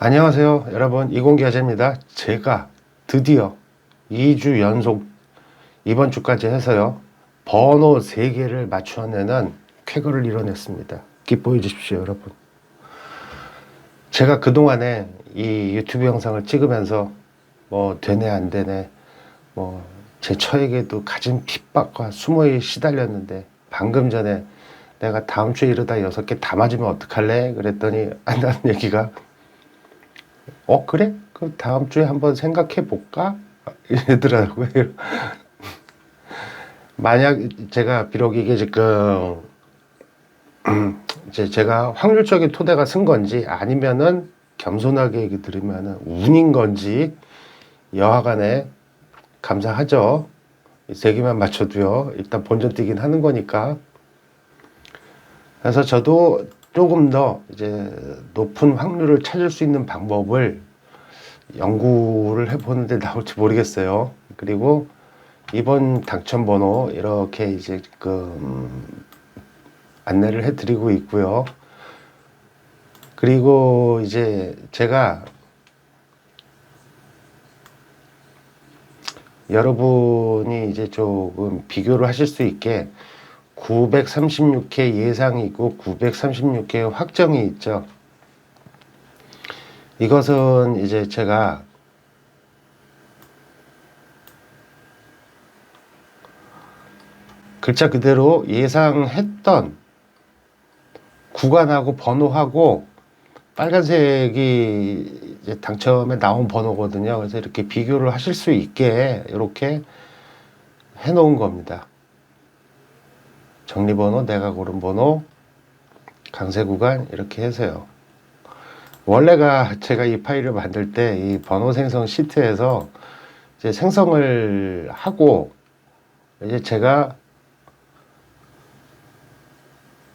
안녕하세요 여러분. 이공기아재입니다. 제가 드디어 2주 연속 이번 주까지 해서요 번호 3개를 맞추어내는 쾌거를 이뤄냈습니다. 기뻐해 주십시오 여러분. 제가 그동안에 이 유튜브 영상을 찍으면서 뭐 되네 안 되네 뭐 제 처에게도 가진 핍박과 수모에 시달렸는데 방금 전에 내가 다음 주에 이러다 여섯 개 다 맞으면 어떡할래? 그랬더니 한다는 얘기가 어 그래? 그 다음 주에 한번 생각해 볼까? 이러더라고요. 만약 제가 비록 이게 지금 이제 제가 확률적인 토대가 쓴 건지 아니면은 겸손하게 얘기 들으면은 운인 건지 여하간에 감사하죠. 이세 개만 맞춰도요. 일단 본전 뛰긴 하는 거니까. 그래서 저도 조금 더 이제 높은 확률을 찾을 수 있는 방법을 연구를 해보는데 나올지 모르겠어요. 그리고 이번 당첨 번호 이렇게 이제 그 안내를 해드리고 있고요. 그리고 이제 제가 여러분이 이제 조금 비교를 하실 수 있게 936회 예상이 있고 936회 확정이 있죠. 이것은 이제 제가 글자 그대로 예상했던 구간하고 번호하고 빨간색이 이제 당첨에 나온 번호거든요. 그래서 이렇게 비교를 하실 수 있게 이렇게 해놓은 겁니다. 정리번호, 내가 고른 번호, 강세 구간 이렇게 해서요. 원래가 제가 이 파일을 만들 때 이 번호 생성 시트에서 이제 생성을 하고 이제 제가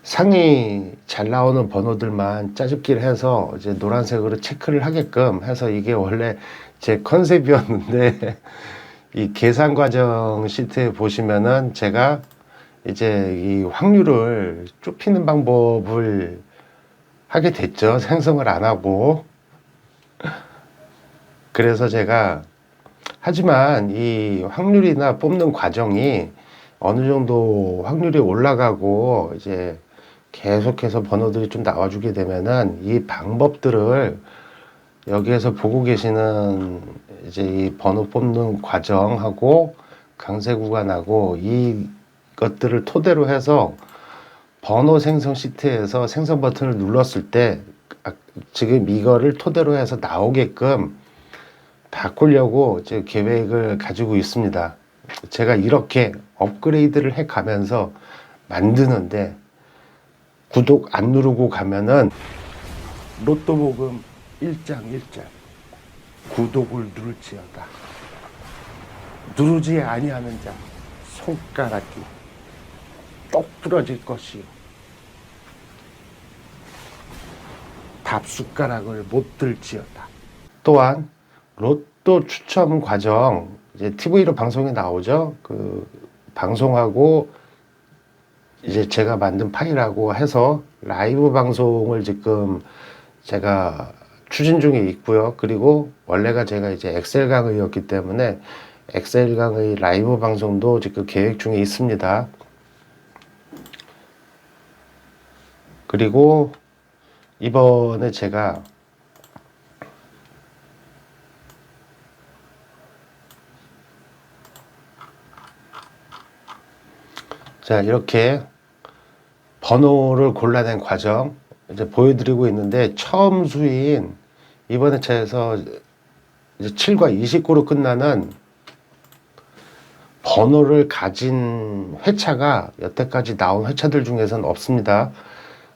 상이 잘 나오는 번호들만 짜집기를 해서 이제 노란색으로 체크를 하게끔 해서 이게 원래 제 컨셉이었는데 이 계산 과정 시트에 보시면은 제가 이제 이 확률을 좁히는 방법을 하게 됐죠. 생성을 안 하고. 그래서 제가 하지만 이 확률이나 뽑는 과정이 어느 정도 확률이 올라가고 이제 계속해서 번호들이 좀 나와주게 되면은 이 방법들을 여기에서 보고 계시는 이제 이 번호 뽑는 과정하고 강세 구간하고 이 것들을 토대로 해서 번호 생성 시트에서 생성 버튼을 눌렀을 때 아, 지금 이거를 토대로 해서 나오게끔 바꾸려고 이제 계획을 가지고 있습니다. 제가 이렇게 업그레이드를 해 가면서 만드는데 구독 안 누르고 가면은 로또 모금 1장 1장 구독을 누를지어다. 누르지 아니하는 자 손가락이 똑 부러질 것이요. 밥 숟가락을 못 들지어다. 또한 로또 추첨 과정 이제 TV로 방송에 나오죠. 그 방송하고 이제 제가 만든 파일하고 해서 라이브 방송을 지금 제가 추진 중에 있고요. 그리고 원래가 제가 이제 엑셀 강의였기 때문에 엑셀 강의 라이브 방송도 지금 계획 중에 있습니다. 그리고 이번에 제가 자 이렇게 번호를 골라낸 과정 이제 보여드리고 있는데 처음 수인 이번 회차에서 이제 7과 29로 끝나는 번호를 가진 회차가 여태까지 나온 회차들 중에서는 없습니다.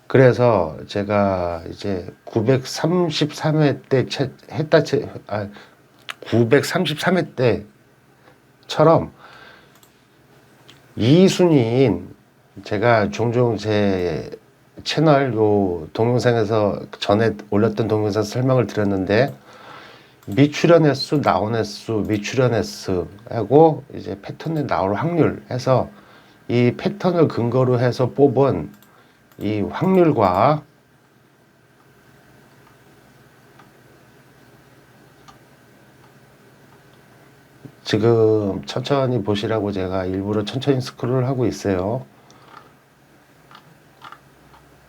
그래서 제가 이제 933회 때 채, 했다 채, 아, 933회 때처럼 이 순위인 제가 종종 제 채널 요 동영상에서 전에 올렸던 동영상 설명을 드렸는데 미출연 횟수, 나온 횟수, 미출연 횟수 하고 이제 패턴에 나올 확률 해서 이 패턴을 근거로 해서 뽑은 이 확률과 지금 천천히 보시라고 제가 일부러 천천히 스크롤을 하고 있어요.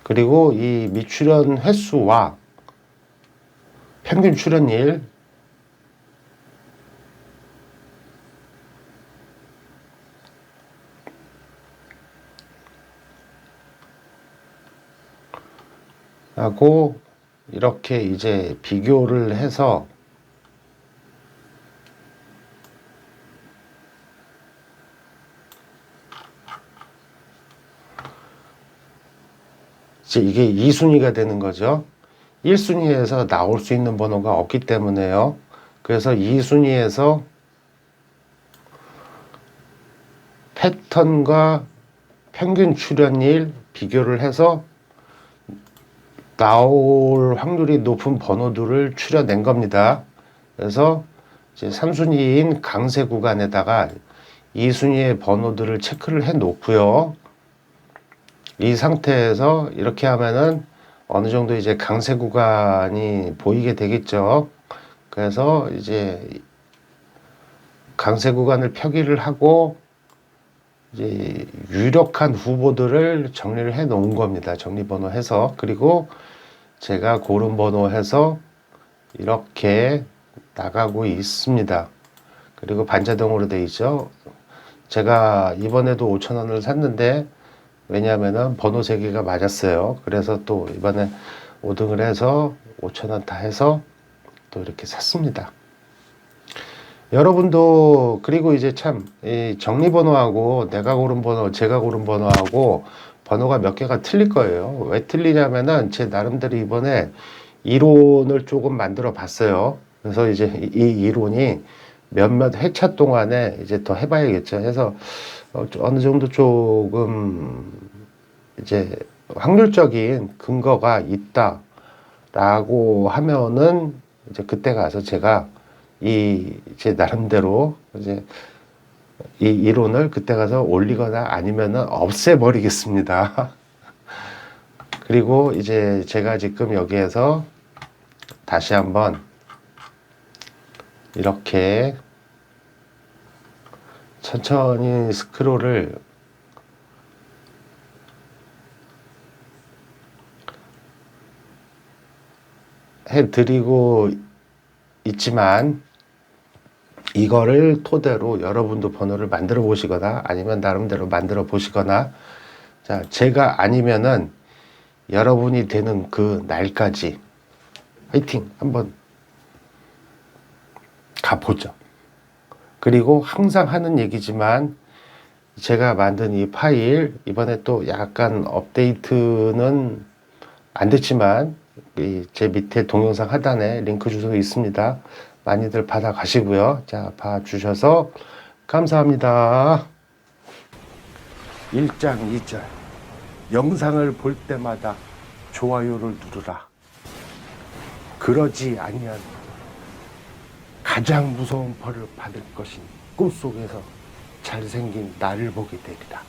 그리고 이 미출연 횟수와 평균 출연일 하고 이렇게 이제 비교를 해서 이제 이게 2순위가 되는 거죠. 1순위에서 나올 수 있는 번호가 없기 때문에요. 그래서 2순위에서 패턴과 평균 출연일 비교를 해서 나올 확률이 높은 번호들을 추려낸 겁니다. 그래서 이제 3순위인 강세 구간에다가 2순위의 번호들을 체크를 해 놓고요. 이 상태에서 이렇게 하면은 어느 정도 이제 강세 구간이 보이게 되겠죠. 그래서 이제 강세 구간을 표기를 하고 이제 유력한 후보들을 정리를 해 놓은 겁니다. 정리 번호 해서 그리고 제가 고른 번호 해서 이렇게 나가고 있습니다. 그리고 반자동으로 돼 있죠. 제가 이번에도 5천 원을 샀는데 왜냐하면은 번호 세 개가 맞았어요. 그래서 또 이번에 5등을 해서 5천 원 다 해서 또 이렇게 샀습니다. 여러분도 그리고 이제 참이 정리 번호하고 내가 고른 번호, 제가 고른 번호하고 번호가 몇 개가 틀릴 거예요. 왜 틀리냐면은 제 나름대로 이번에 이론을 조금 만들어 봤어요. 그래서 이제 이- 이 이론이 몇몇 회차 동안에 이제 더 해봐야겠죠. 해서 어, 좀 어느 정도 조금 이제 확률적인 근거가 있다라고 하면은 이제 그때 가서 제가 이 제 나름대로 이제 이 이론을 그때 가서 올리거나 아니면은 없애버리겠습니다. 그리고 이제 제가 지금 여기에서 다시 한번 이렇게 천천히 스크롤을 해드리고 있지만 이거를 토대로 여러분도 번호를 만들어 보시거나 아니면 나름대로 만들어 보시거나 자 제가 아니면은 여러분이 되는 그 날까지 화이팅 한번 가보죠. 그리고 항상 하는 얘기지만 제가 만든 이 파일 이번에 또 약간 업데이트는 안 됐지만 이제 밑에 동영상 하단에 링크 주소가 있습니다. 많이들 받아 가시고요. 자, 봐 주셔서 감사합니다. 1장 2절 영상을 볼 때마다 좋아요를 누르라. 그러지 아니한 가장 무서운 벌을 받을 것이니 꿈속에서 잘생긴 나를 보게 되리라.